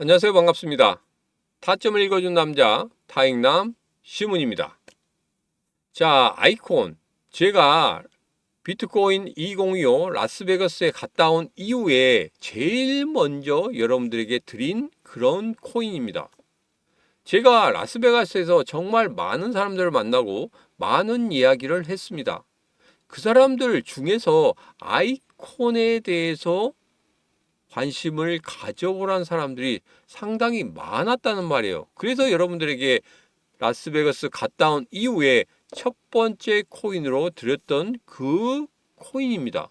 안녕하세요. 반갑습니다. 타점을 읽어준 남자, 타익남 시문입니다. 자, 아이콘. 제가 비트코인 2025 라스베가스에 갔다 온 이후에 제일 먼저 여러분들에게 드린 그런 코인입니다. 제가 라스베가스에서 정말 많은 사람들을 만나고 많은 이야기를 했습니다. 그 사람들 중에서 아이콘에 대해서 관심을 가져보라는 사람들이 상당히 많았다는 말이에요. 그래서 여러분들에게 라스베가스 갔다 온 이후에 첫 번째 코인으로 드렸던 그 코인입니다.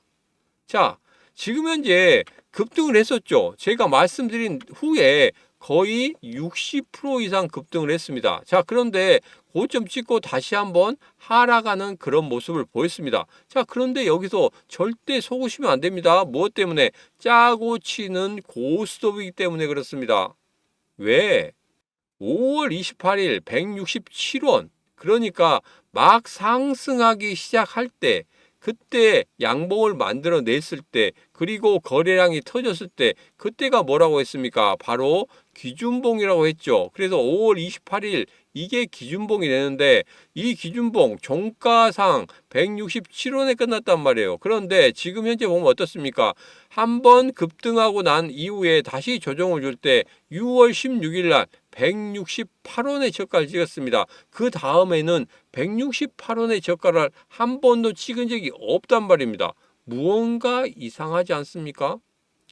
자, 지금 현재 급등을 했었죠. 제가 말씀드린 후에 거의 60% 이상 급등을 했습니다. 자, 그런데 고점 찍고 다시 한번 하락하는 그런 모습을 보였습니다. 자, 그런데 여기서 절대 속으시면 안 됩니다. 무엇 때문에? 짜고 치는 고스톱이기 때문에 그렇습니다. 왜? 5월 28일 167원. 그러니까 막 상승하기 시작할 때, 그때 양봉을 만들어 냈을 때, 그리고 거래량이 터졌을 때, 그때가 뭐라고 했습니까? 바로 기준봉이라고 했죠. 그래서 5월 28일 이게 기준봉이 되는데 이 기준봉 종가상 167원에 끝났단 말이에요. 그런데 지금 현재 보면 어떻습니까? 한번 급등하고 난 이후에 다시 조정을 줄 때 6월 16일 날 168원의 저가를 찍었습니다. 그 다음에는 168원의 저가를 한 번도 찍은 적이 없단 말입니다. 무언가 이상하지 않습니까?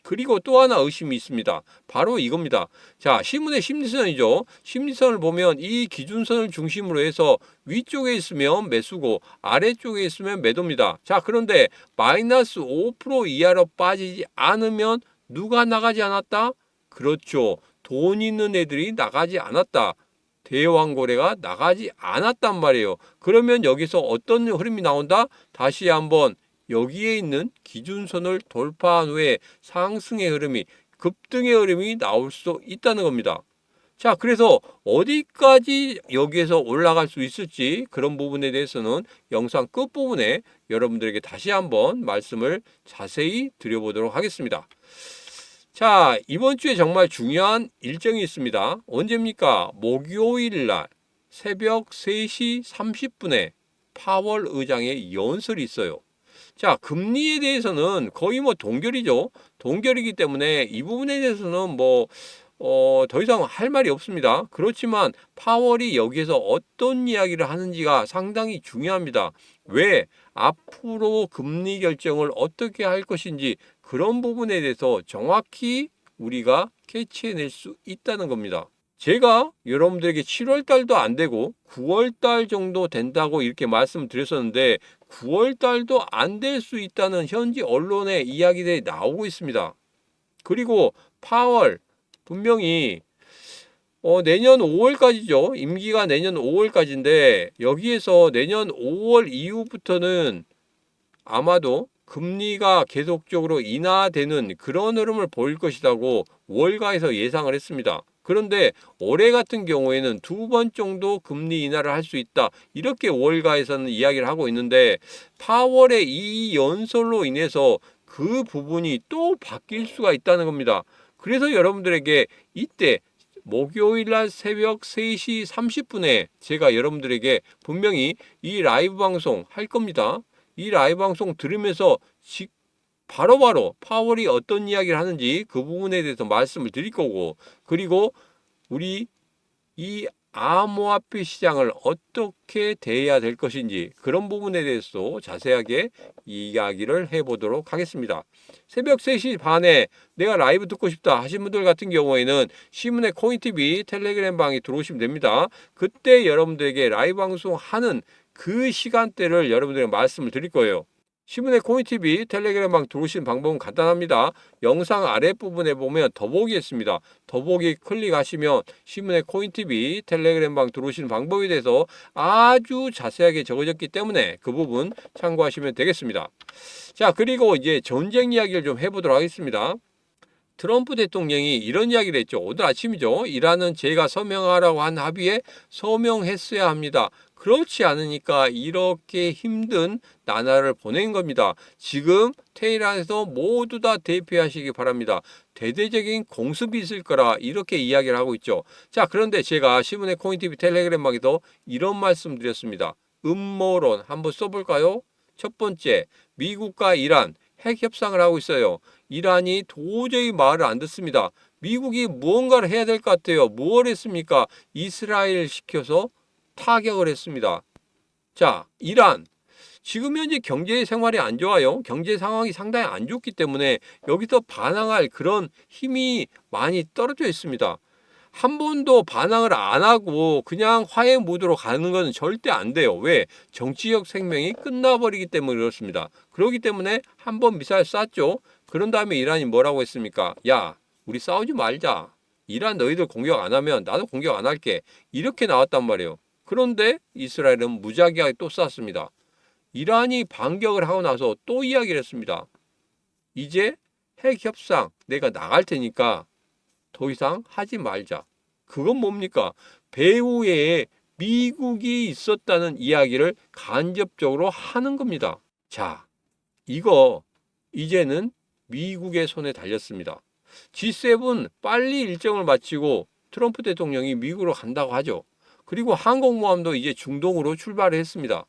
그리고 또 하나 의심이 있습니다. 바로 이겁니다. 자, 신문의 심리선이죠. 심리선을 보면 이 기준선을 중심으로 해서 위쪽에 있으면 매수고 아래쪽에 있으면 매도입니다. 자, 그런데 마이너스 5% 이하로 빠지지 않으면 누가 나가지 않았다? 그렇죠. 돈 있는 애들이 나가지 않았다. 대왕고래가 나가지 않았단 말이에요. 그러면 여기서 어떤 흐름이 나온다? 다시 한번 여기에 있는 기준선을 돌파한 후에 상승의 흐름이 급등의 흐름이 나올 수 있다는 겁니다. 자, 그래서 어디까지 여기에서 올라갈 수 있을지 그런 부분에 대해서는 영상 끝부분에 여러분들에게 다시 한번 말씀을 자세히 드려보도록 하겠습니다. 자, 이번 주에 정말 중요한 일정이 있습니다. 언제입니까? 목요일 날 새벽 3시 30분에 파월 의장의 연설이 있어요. 자, 금리에 대해서는 거의 뭐 동결이죠. 동결이기 때문에 이 부분에 대해서는 뭐, 어, 더 이상 할 말이 없습니다. 그렇지만 파월이 여기에서 어떤 이야기를 하는지가 상당히 중요합니다. 왜? 앞으로 금리 결정을 어떻게 할 것인지 그런 부분에 대해서 정확히 우리가 캐치해낼 수 있다는 겁니다. 제가 여러분들에게 7월 달도 안 되고 9월 달 정도 된다고 이렇게 말씀드렸었는데 9월 달도 안 될 수 있다는 현지 언론의 이야기들이 나오고 있습니다. 그리고 파월 분명히 어, 내년 5월까지죠. 임기가 내년 5월까지인데 여기에서 내년 5월 이후부터는 아마도 금리가 계속적으로 인하되는 그런 흐름을 보일 것이라고 월가에서 예상을 했습니다. 그런데 올해 같은 경우에는 두 번 정도 금리 인하를 할 수 있다. 이렇게 월가에서는 이야기를 하고 있는데 파월의 이 연설로 인해서 그 부분이 또 바뀔 수가 있다는 겁니다. 그래서 여러분들에게 이때 목요일 날 새벽 3시 30분에 제가 여러분들에게 분명히 이 라이브 방송 할 겁니다. 이 라이브 방송 들으면서 지- 바로 바로 파월이 어떤 이야기를 하는지 그 부분에 대해서 말씀을 드릴 거고 그리고 우리 이 암호화폐 시장을 어떻게 대해야 될 것인지 그런 부분에 대해서 자세하게 이야기를 해보도록 하겠습니다. 새벽 3시 반에 내가 라이브 듣고 싶다 하신 분들 같은 경우에는 시문의 코인TV 텔레그램 방에 들어오시면 됩니다. 그때 여러분들에게 라이브 방송하는 그 시간대를 여러분들에게 말씀을 드릴 거예요. 시문의 코인TV 텔레그램 방 들어오시는 방법은 간단합니다. 영상 아랫부분에 보면 더보기 있습니다. 더보기 클릭하시면 시문의 코인TV 텔레그램 방 들어오시는 방법에 대해서 아주 자세하게 적어졌기 때문에 그 부분 참고하시면 되겠습니다. 자, 그리고 이제 전쟁 이야기를 좀 해보도록 하겠습니다. 트럼프 대통령이 이런 이야기를 했죠. 오늘 아침이죠. 이란은 제가 서명하라고 한 합의에 서명했어야 합니다. 그렇지 않으니까 이렇게 힘든 나날을 보낸 겁니다. 지금 테헤란에서 모두 다 대피하시기 바랍니다. 대대적인 공습이 있을 거라 이렇게 이야기를 하고 있죠. 자, 그런데 제가 신문의 코인TV 텔레그램막에도 이런 말씀 드렸습니다. 음모론 한번 써볼까요? 첫 번째, 미국과 이란 핵 협상을 하고 있어요. 이란이 도저히 말을 안 듣습니다. 미국이 무언가를 해야 될 것 같아요. 무엇을 했습니까? 이스라엘 시켜서 타격을 했습니다. 자, 이란. 지금 현재 경제 생활이 안 좋아요. 경제 상황이 상당히 안 좋기 때문에 여기서 반항할 그런 힘이 많이 떨어져 있습니다. 한 번도 반항을 안 하고 그냥 화해 모드로 가는 것은 절대 안 돼요. 왜? 정치적 생명이 끝나버리기 때문에 그렇습니다. 그렇기 때문에 한 번 미사일 쐈죠. 그런 다음에 이란이 뭐라고 했습니까? 야, 우리 싸우지 말자. 이란 너희들 공격 안 하면 나도 공격 안 할게. 이렇게 나왔단 말이에요. 그런데 이스라엘은 무작위하게 또 쐈습니다. 이란이 반격을 하고 나서 또 이야기를 했습니다. 이제 핵 협상 내가 나갈 테니까 더 이상 하지 말자. 그건 뭡니까? 배후에 미국이 있었다는 이야기를 간접적으로 하는 겁니다. 자, 이거 이제는 미국의 손에 달렸습니다. G7 빨리 일정을 마치고 트럼프 대통령이 미국으로 간다고 하죠. 그리고 항공모함도 이제 중동으로 출발을 했습니다.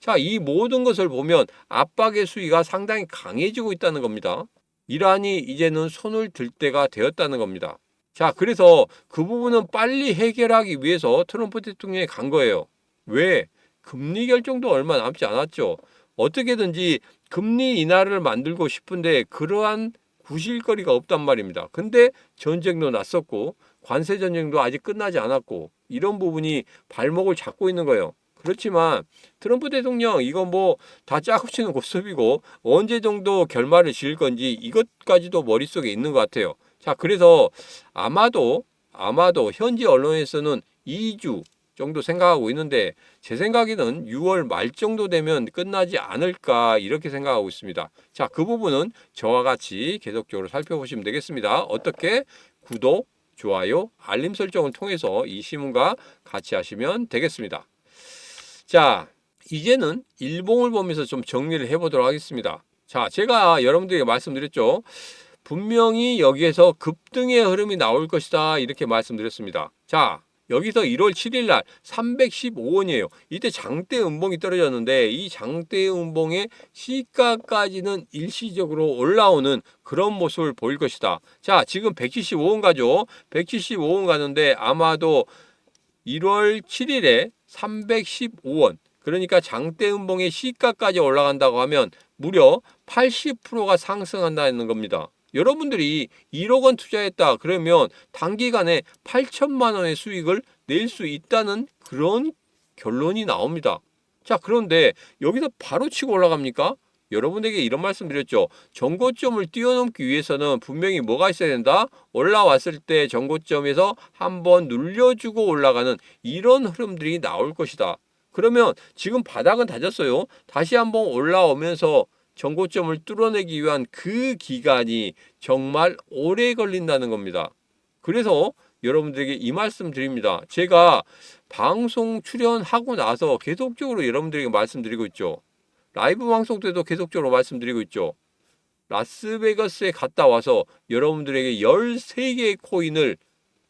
자, 이 모든 것을 보면 압박의 수위가 상당히 강해지고 있다는 겁니다. 이란이 이제는 손을 들 때가 되었다는 겁니다. 자, 그래서 그 부분은 빨리 해결하기 위해서 트럼프 대통령이 간 거예요. 왜? 금리 결정도 얼마 남지 않았죠. 어떻게든지 금리 인하를 만들고 싶은데 그러한 구실거리가 없단 말입니다. 근데 전쟁도 났었고 관세 전쟁도 아직 끝나지 않았고 이런 부분이 발목을 잡고 있는 거예요. 그렇지만 트럼프 대통령 이건 뭐 다 짜고 치는 고스톱이고 언제 정도 결말을 지을 건지 이것까지도 머릿속에 있는 것 같아요. 자, 그래서 아마도 아마도 현지 언론에서는 2주 정도 생각하고 있는데 제 생각에는 6월 말 정도 되면 끝나지 않을까 이렇게 생각하고 있습니다. 자, 그 부분은 저와 같이 계속적으로 살펴보시면 되겠습니다. 어떻게 구독, 좋아요, 알림 설정을 통해서 이 신문과 같이 하시면 되겠습니다. 자, 이제는 일봉을 보면서 좀 정리를 해보도록 하겠습니다. 자, 제가 여러분들에게 말씀드렸죠. 분명히 여기에서 급등의 흐름이 나올 것이다. 이렇게 말씀드렸습니다. 자, 여기서 1월 7일 날 315원이에요. 이때 장대 음봉이 떨어졌는데 이 장대 음봉의 시가까지는 일시적으로 올라오는 그런 모습을 보일 것이다. 자, 지금 175원 가죠. 175원 가는데 아마도 1월 7일에 315원 그러니까 장대 음봉의 시가까지 올라간다고 하면 무려 80%가 상승한다는 겁니다. 여러분들이 1억 원 투자했다 그러면 단기간에 8천만 원의 수익을 낼 수 있다는 그런 결론이 나옵니다. 자, 그런데 여기서 바로 치고 올라갑니까? 여러분에게 이런 말씀 드렸죠. 정고점을 뛰어넘기 위해서는 분명히 뭐가 있어야 된다? 올라왔을 때 정고점에서 한번 눌려주고 올라가는 이런 흐름들이 나올 것이다. 그러면 지금 바닥은 다졌어요. 다시 한번 올라오면서 정고점을 뚫어내기 위한 그 기간이 정말 오래 걸린다는 겁니다. 그래서 여러분들에게 이 말씀 드립니다. 제가 방송 출연하고 나서 계속적으로 여러분들에게 말씀드리고 있죠. 라이브 방송 때도 계속적으로 말씀드리고 있죠. 라스베가스에 갔다 와서 여러분들에게 13개의 코인을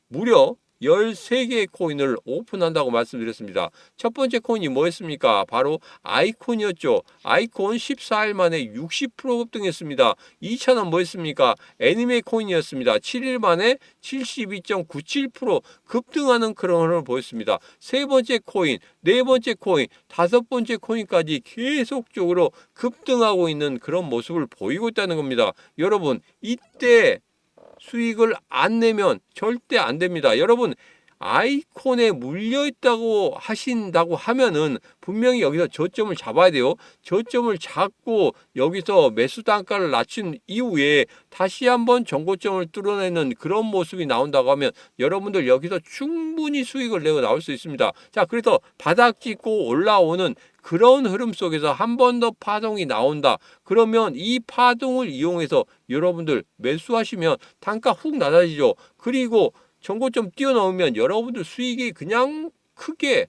무려 13개의 코인을 오픈한다고 말씀드렸습니다. 첫 번째 코인이 뭐였습니까? 바로 아이콘이었죠. 아이콘 14일 만에 60% 급등했습니다. 2차는 뭐였습니까? 애니메 코인이었습니다. 7일 만에 72.97% 급등하는 그런 흐름을 보였습니다. 세 번째 코인, 네 번째 코인, 다섯 번째 코인까지 계속적으로 급등하고 있는 그런 모습을 보이고 있다는 겁니다. 여러분, 이때 수익을 안 내면 절대 안 됩니다. 여러분, 아이콘에 물려 있다고 하신다고 하면은 분명히 여기서 저점을 잡아야 돼요. 저점을 잡고 여기서 매수 단가를 낮춘 이후에 다시 한번 정고점을 뚫어내는 그런 모습이 나온다고 하면 여러분들 여기서 충분히 수익을 내고 나올 수 있습니다. 자, 그래서 바닥 찍고 올라오는 그런 흐름 속에서 한 번 더 파동이 나온다. 그러면 이 파동을 이용해서 여러분들 매수하시면 단가 훅 낮아지죠. 그리고 정고점 뛰어넘으면 여러분들 수익이 그냥 크게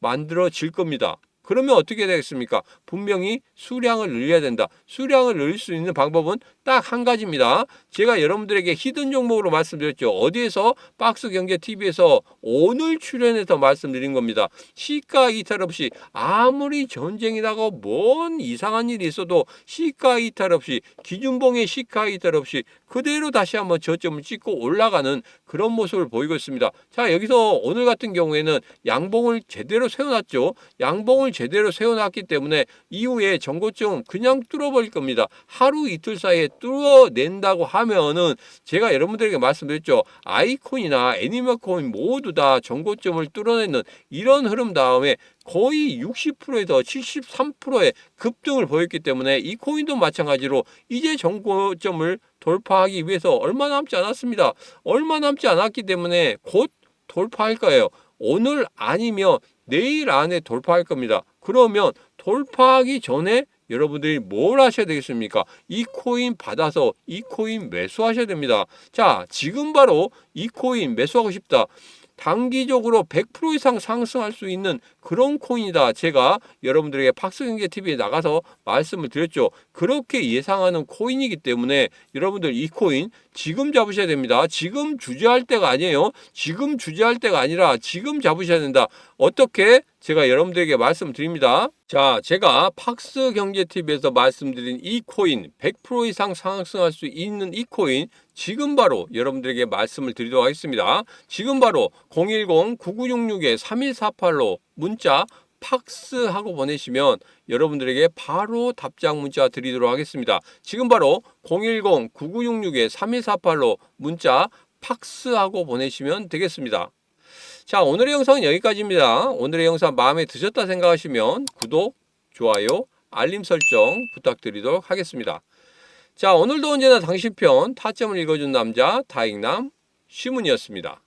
만들어질 겁니다. 그러면 어떻게 되겠습니까? 분명히 수량을 늘려야 된다. 수량을 늘릴 수 있는 방법은 딱 한 가지입니다. 제가 여러분들에게 히든 종목으로 말씀드렸죠. 어디에서 박스 경제 TV에서 오늘 출연해서 말씀드린 겁니다. 시가 이탈 없이 아무리 전쟁이 나고 뭔 이상한 일이 있어도 시가 이탈 없이 기준봉의 시가 이탈 없이 그대로 다시 한번 저점을 찍고 올라가는 그런 모습을 보이고 있습니다. 자, 여기서 오늘 같은 경우에는 양봉을 제대로 세워놨죠. 양봉을 제대로 세워놨기 때문에 이후에 정고점 그냥 뚫어버릴 겁니다. 하루 이틀 사이에 뚫어낸다고 하면은 제가 여러분들에게 말씀드렸죠. 아이콘이나 애니멀코인 모두 다 정고점을 뚫어내는 이런 흐름 다음에 거의 60%에서 73%의 급등을 보였기 때문에 이 코인도 마찬가지로 이제 정고점을 돌파하기 위해서 얼마 남지 않았습니다. 얼마 남지 않았기 때문에 곧 돌파할 거예요. 오늘 아니면 내일 안에 돌파할 겁니다. 그러면 돌파하기 전에 여러분들이 뭘 하셔야 되겠습니까? 이 코인 받아서 이 코인 매수하셔야 됩니다. 자, 지금 바로 이 코인 매수하고 싶다. 단기적으로 100% 이상 상승할 수 있는 그런 코인이다. 제가 여러분들에게 팍스경제 TV에 나가서 말씀을 드렸죠. 그렇게 예상하는 코인이기 때문에 여러분들 이 코인 지금 잡으셔야 됩니다. 지금 주저할 때가 아니에요. 지금 주저할 때가 아니라 지금 잡으셔야 된다. 어떻게? 제가 여러분들에게 말씀드립니다. 자, 제가 팍스 경제 TV에서 말씀드린 이 코인 100% 이상 상승할 수 있는 이 코인 지금 바로 여러분들에게 말씀을 드리도록 하겠습니다. 지금 바로 010-9966-3148로 문자 팍스 하고 보내시면 여러분들에게 바로 답장 문자 드리도록 하겠습니다. 지금 바로 010-9966-3148로 문자 팍스 하고 보내시면 되겠습니다. 자, 오늘의 영상은 여기까지입니다. 오늘의 영상 마음에 드셨다 생각하시면 구독, 좋아요, 알림 설정 부탁드리도록 하겠습니다. 자, 오늘도 언제나 당신 편 타점을 읽어준 남자 다익남 시문이었습니다.